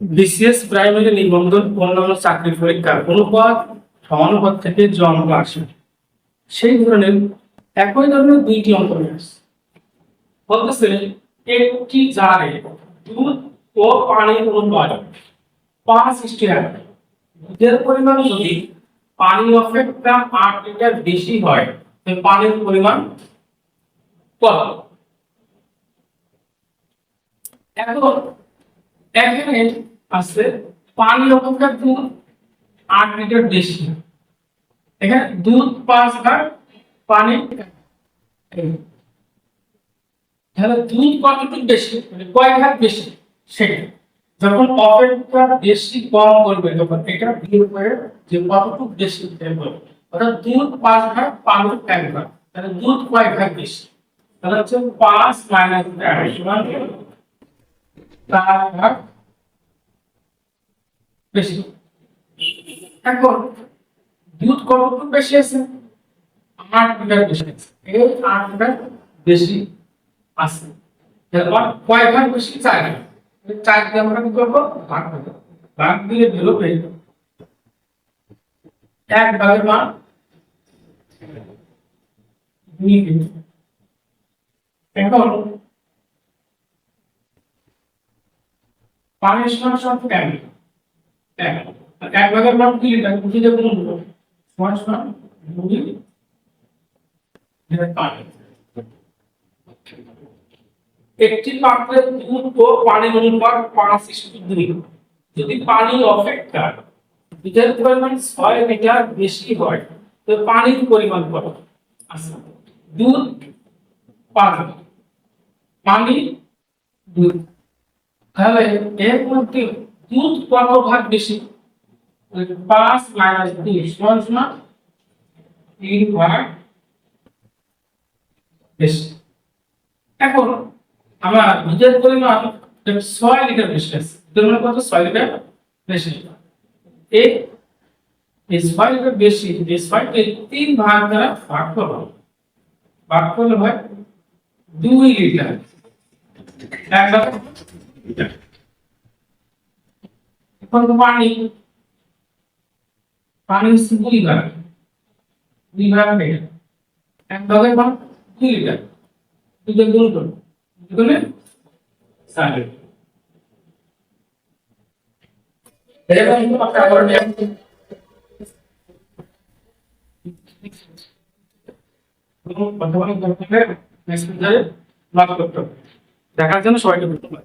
BCS primary নিবন্ধন অন্যান্য চাকরির পরীক্ষার অনুপাত সমানুপাত থেকে যে অঙ্ক আসে। সেই ধরনের একই ধরনের দুইটি অঙ্ক নিয়ে আসে বলতেছে, একটি জারে দুধ ও পানির অনুপাত পাঁচ ইস্টি এক। দুধের পরিমাণ যদি পানি অপেক্ষা আট লিটার বেশি হয় পানির পরিমাণ কত? এখন এখানে আছে, পানি অপেক্ষা দুধ আট লিটার বেশি। এখানে দুধ পাঁচ ভাগ, পানি তাহলে দুধ কতটুকু বেশি? মানে কয় ভাগ বেশি? সেটা। যখন অপেক্ষা বেশি কম করবে, তখন এটা বিয়োগ করে যে কতটুকু বেশি বলবে। অর্থাৎ দুধ পাঁচ ভাগ পানি এক ভাগ। তাহলে দুধ কয় ভাগ বেশি? তাহলে হচ্ছে পাঁচ মাইনাস চার ভাগ বেশি। এখন দুধ কতটুকু বেশি আছে? আট লিটার বেশি আছে। এই আট লিটার বেশি আছে। এবার কয় ভাগ বেশি? চার চার দিয়ে আমরা কি করব? ভাগ করব। ভাগ দিয়ে বেরো পেয়ে। এক ভাগের মান এখন পানির সমান সমান একটি পাত্রে দুধ ও পানির অনুপাত পাঁচ ইস্টু যদি পানি অপেক্ষা দুধের পরিমাণ ছয় লিটার বেশি হয়, তো পানির পরিমাণ কত? আচ্ছা দুধ পাঁচ পানি দুই। তাহলে এর মধ্যে দুধ কত ভাগ বেশি? পাঁচ মাইনাস দুই সমান সমান তিন ভাগ বেশি। এখন আমার দুধের পরিমাণ ছয় লিটার বেশি আছে। দুধের পরিমাণ কত? ছয় লিটার বেশি। এই এই ছয় লিটার বেশি এই ছয়কে তিন ভাগ দ্বারা ভাগ করব ভাগ করলে হয় দুই লিটার। এক লিটার এখন তো পানি। পানি হচ্ছে দুই ভাগ। দুই ভাগ এক ভাগের মান দুই লিটার। দুটো গুণ করো দুগুণে লিটার। এরকম। দেখার জন্য সবাইকে ধন্যবাদ।